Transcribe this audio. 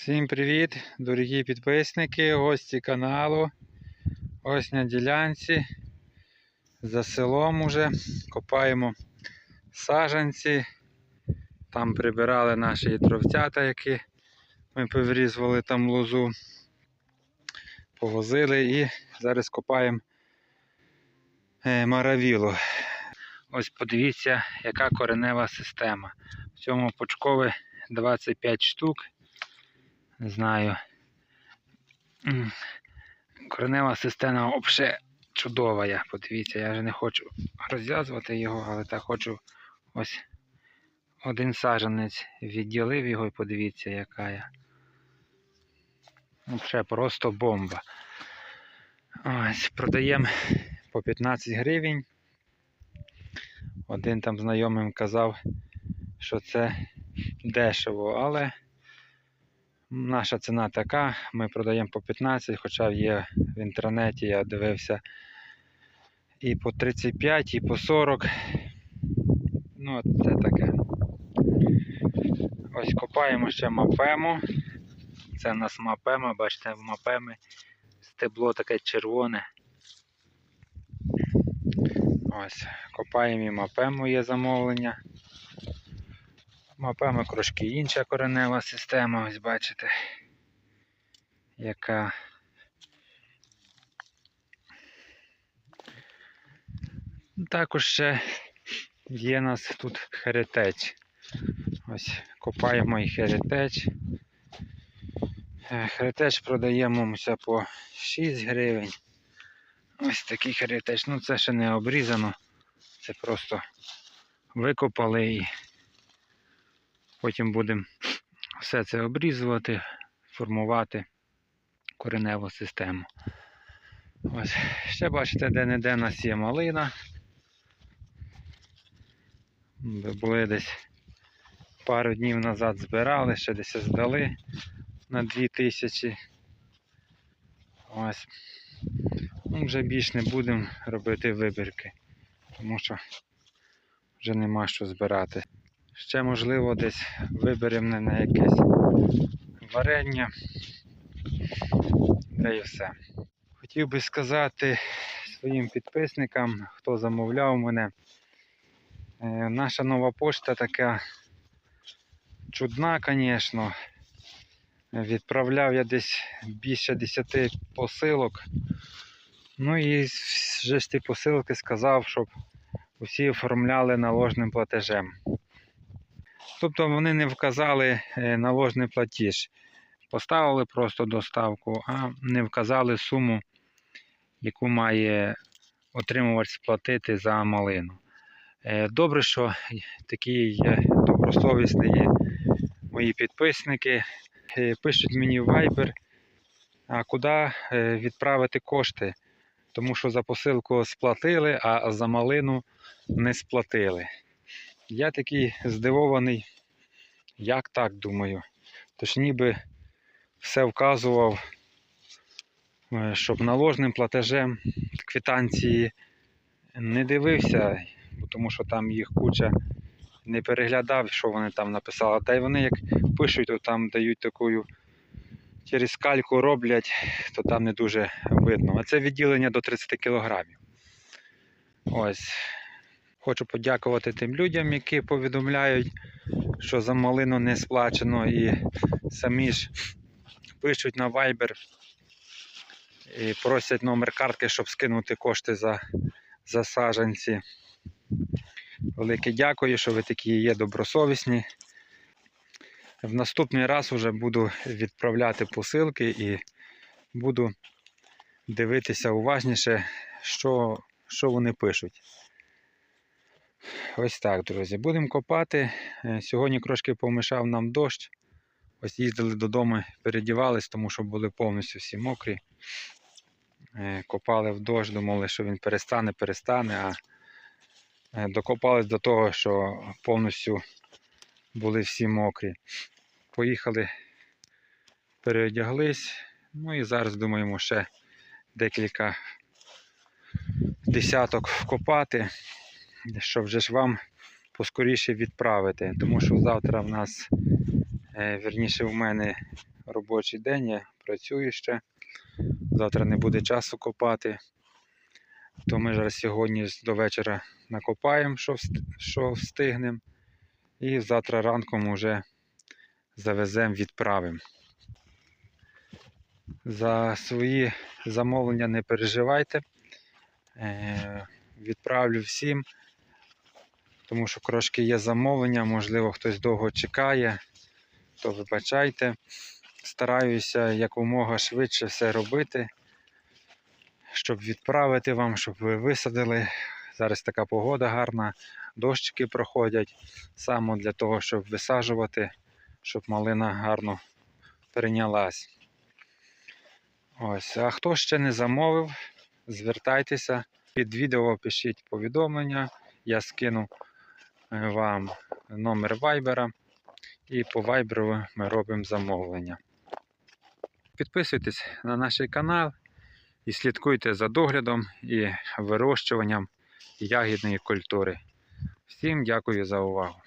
Всім привіт, дорогі підписники, гості каналу. Ось на ділянці. За селом уже копаємо саджанці. Там прибирали наші дровцята, які ми поврізували там лозу. Повозили і зараз копаємо е, маравілу. Ось подивіться, яка коренева система. В цьому почкові 25 штук. Не знаю. Коренева система взагалі чудова. Я. Подивіться, я вже не хочу розв'язувати його, але так хочу ось один саджанець відділив його і подивіться, яка я. Взагалі просто бомба. Ось, продаємо по 15 гривень. Один там знайомим казав, що це дешево, але Наша ціна така, ми продаємо по 15, хоча є в інтернеті, я дивився і по 35, і по 40. Ну, це таке. Ось копаємо ще мапему. Це у нас мапема, бачите, в мапеми стебло таке червоне. Ось, копаємо і мапему є замовлення. Мапами трошки інша коренева система, ось бачите, яка також ще є нас тут херетеч. Ось копаємо і херетеч. Херетеч продаємо по 6 гривень. Ось такий херетеч. Ну це ще не обрізано. Це просто викопали і Потім будемо все це обрізувати, формувати кореневу систему. Ось. Ще бачите, де-не-де у нас є малина. Були десь пару днів назад збирали, ще десь здали на 2000. Ось. Ну, вже більш не будемо робити вибірки, тому що вже нема що збирати. Ще, можливо, десь виберемо на якесь варення. Та і все. Хотів би сказати своїм підписникам, хто замовляв мене. е, Наша нова пошта така чудна, звісно. Відправляв я десь більше 10 посилок. Ну і вже з ті посилки сказав, щоб усі оформляли наложним платежем. Тобто вони не вказали е, наложний платіж. Поставили просто доставку, а не вказали суму, яку має отримувач сплатити за малину. Е, Добре, що такі добросовісні мої підписники. Е, Пишуть мені в Viber, а куди відправити кошти. Тому що за посилку сплатили, а за малину не сплатили. Я такий здивований, як так думаю. Тож ніби все вказував, е, щоб наложним платежем квитанції не дивився, тому що там їх куча не переглядав, що вони там написали. Та й вони як пишуть, то там дають таку через кальку роблять, то там не дуже видно. А це відділення до 30 кілограмів. Ось. Хочу подякувати тим людям, які повідомляють, що за малину не сплачено, і самі ж пишуть на Viber і просять номер картки, щоб скинути кошти за, за саджанці. Велике дякую, що ви такі є добросовісні. В наступний раз вже буду відправляти посилки і буду дивитися уважніше, що, що вони пишуть. Ось так, друзі. Будемо копати. Е, Сьогодні трошки помішав нам дощ. Ось їздили додому, передівались, тому що були повністю всі мокрі. Е, Копали в дощ, думали, що він перестане, перестане, а е, докопались до того, що повністю були всі мокрі. Поїхали, переодяглись. Ну і зараз думаємо ще декілька десяток вкопати щоб вже ж вам поскоріше відправити. Тому що завтра в нас, е, вірніше в мене робочий день, я працюю ще. Завтра не буде часу копати. То ми зараз сьогодні до вечора накопаємо, що, встигнемо. І завтра ранком вже завеземо, відправимо. За свої замовлення не переживайте. Е, Відправлю всім, тому що трошки є замовлення, можливо, хтось довго чекає, то вибачайте. Стараюся якомога швидше все робити, щоб відправити вам, щоб ви висадили. Зараз така погода гарна, дощики проходять. Саме для того, щоб висаджувати, щоб малина гарно перейнялась. Ось, а хто ще не замовив, звертайтеся. Під відео пишіть повідомлення. Я скину вам номер вайбера. І по вайберу ми робимо замовлення. Підписуйтесь на наш канал і слідкуйте за доглядом і вирощуванням ягідної культури. Всім дякую за увагу.